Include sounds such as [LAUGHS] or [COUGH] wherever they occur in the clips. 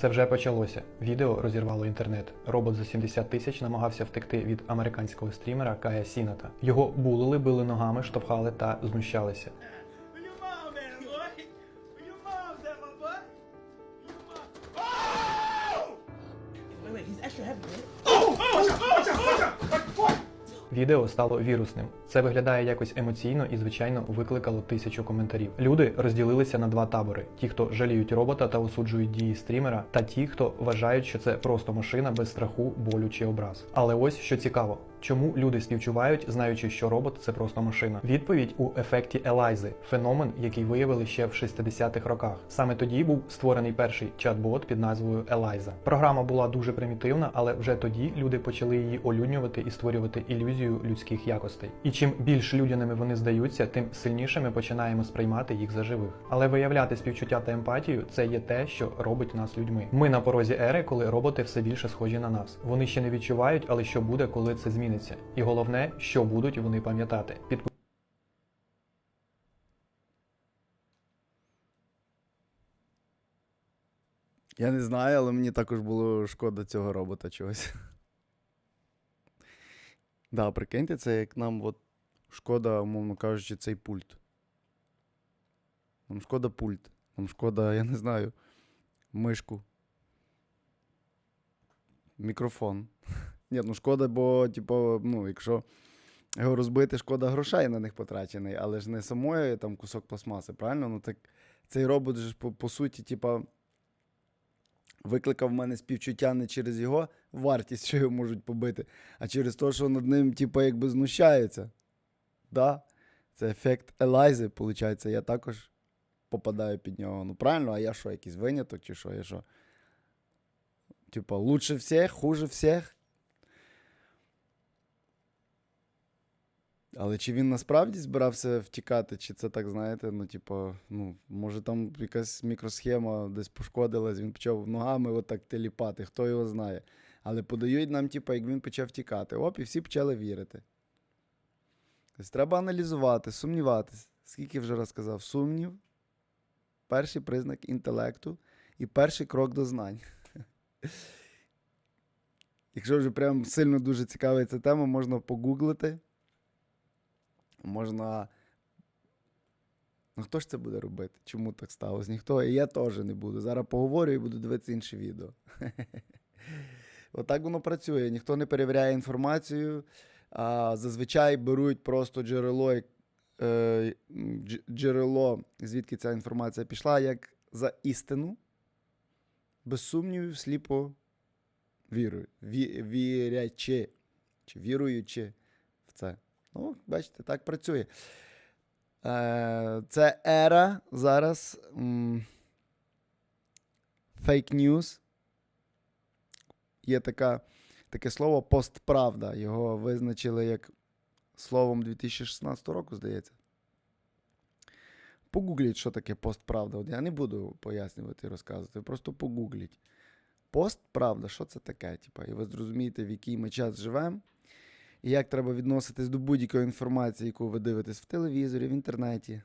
Це вже почалося. Відео розірвало інтернет. Робот за 70 тисяч намагався втекти від американського стрімера Кая Сіната. Його булили, били ногами, штовхали та знущалися. Wait, he's extra heavy, man. Відео стало вірусним. Це виглядає якось емоційно і, звичайно, викликало тисячу коментарів. Люди розділилися на два табори: ті, хто жаліють робота та осуджують дії стрімера, та ті, хто вважають, що це просто машина без страху, болю чи образ. Але ось що цікаво. Чому люди співчувають, знаючи, що робот це просто машина? Відповідь у ефекті Елайзи, феномен, який виявили ще в 60-х роках. Саме тоді був створений перший чат-бот під назвою Елайза. Програма була дуже примітивна, але вже тоді люди почали її олюнювати і створювати ілюзію людських якостей. І чим більш людяними вони здаються, тим сильніше ми починаємо сприймати їх за живих. Але виявляти співчуття та емпатію це є те, що робить нас людьми. Ми на порозі ери, коли роботи все більше схожі на нас. Вони ще не відчувають, але що буде, коли це зміниться. І головне, що будуть вони пам'ятати. Я не знаю, але мені також було шкода цього робота чогось. [LAUGHS] Да, прикиньте, це як нам от шкода, умовно кажучи, цей пульт. Нам шкода пульт. Нам шкода, я не знаю, мишку. Мікрофон. Ні, ну шкода, бо, типу, ну, якщо його розбити, шкода грошей на них потрачений, але ж не самої там кусок пластмаси, правильно? Ну так цей робот ж по, по суті, типа, викликав в мене співчуття не через його вартість, що його можуть побити, а через те, що над ним, типа, якби знущаються. Да? Це ефект Елайзи, виходить, я також попадаю під нього. Ну правильно, а я що, якийсь виняток чи що? Я що? Типа, лучше всіх, хуже всіх. Але чи він насправді збирався втікати, чи це так, знаєте, ну, типу, ну, може там якась мікросхема десь пошкодилась, він почав ногами отак теліпати, хто його знає. Але подають нам, типу, як він почав втікати. Оп, і всі почали вірити. Тобто треба аналізувати, сумніватися. Скільки вже раз сказав, сумнів, перший признак інтелекту і перший крок до знань. [LAUGHS] Якщо вже прям сильно дуже цікавить ця тема, можна погуглити. Можна. Ну, хто ж це буде робити? Чому так сталося? Ніхто, і я теж не буду. Зараз поговорю і буду дивитися інше відео. [LAUGHS] Отак воно працює. Ніхто не перевіряє інформацію. А, зазвичай беруть просто джерело, е, джерело, звідки ця інформація пішла, як за істину. Без сумнівів, сліпо вірують. Ві, вірячи, чи віруючи в це. Ну, бачите, так працює. Е, це ера зараз. Фейк ньюс. Є така, таке слово постправда. Його визначили як словом 2016 року, здається. Погугліть, що таке постправда. Я не буду пояснювати і розказувати, просто погугліть. Постправда, що це таке? Типа, і ви зрозумієте, в який ми час живемо, як треба відноситись до будь-якої інформації, яку ви дивитесь в телевізорі, в інтернеті.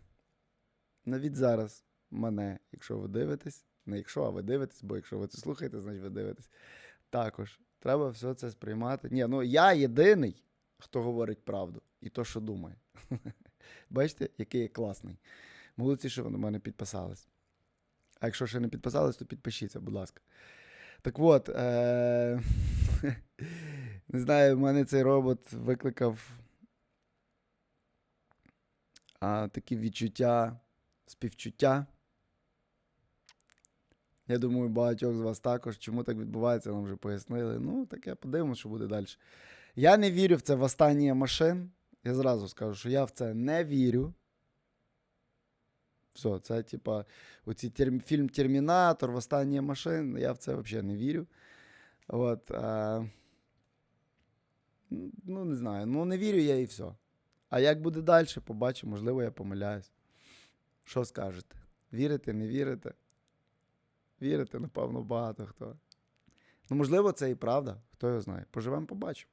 Навіть зараз мене, якщо ви дивитесь, не якщо, а ви дивитесь, бо якщо ви це слухаєте, значить ви дивитесь. Також треба все це сприймати. Ні, ну я єдиний, хто говорить правду і то, що думає. [LAUGHS] Бачите, який я класний. Молодці, що ви на мене підписались. А якщо ще не підписались, то підпишіться, будь ласка. Так от, е- [LAUGHS] не знаю, в мене цей робот викликав а, такі відчуття, співчуття. Я думаю, багатьох з вас також. Чому так відбувається, нам вже пояснили. Ну, таке подивимося, що буде далі. Я не вірю в це восстання машин. Я зразу скажу, що я в це не вірю. Все, це, типа, оці терм... фільм Термінатор, восстання машин. Я в це взагалі не вірю. От, а... Ну, не знаю. Ну, не вірю я і все. А як буде далі, побачу, можливо, я помиляюсь. Що скажете? Вірите, не вірите? Вірите, напевно, багато хто. Ну, можливо, це і правда. Хто його знає. Поживемо, побачимо.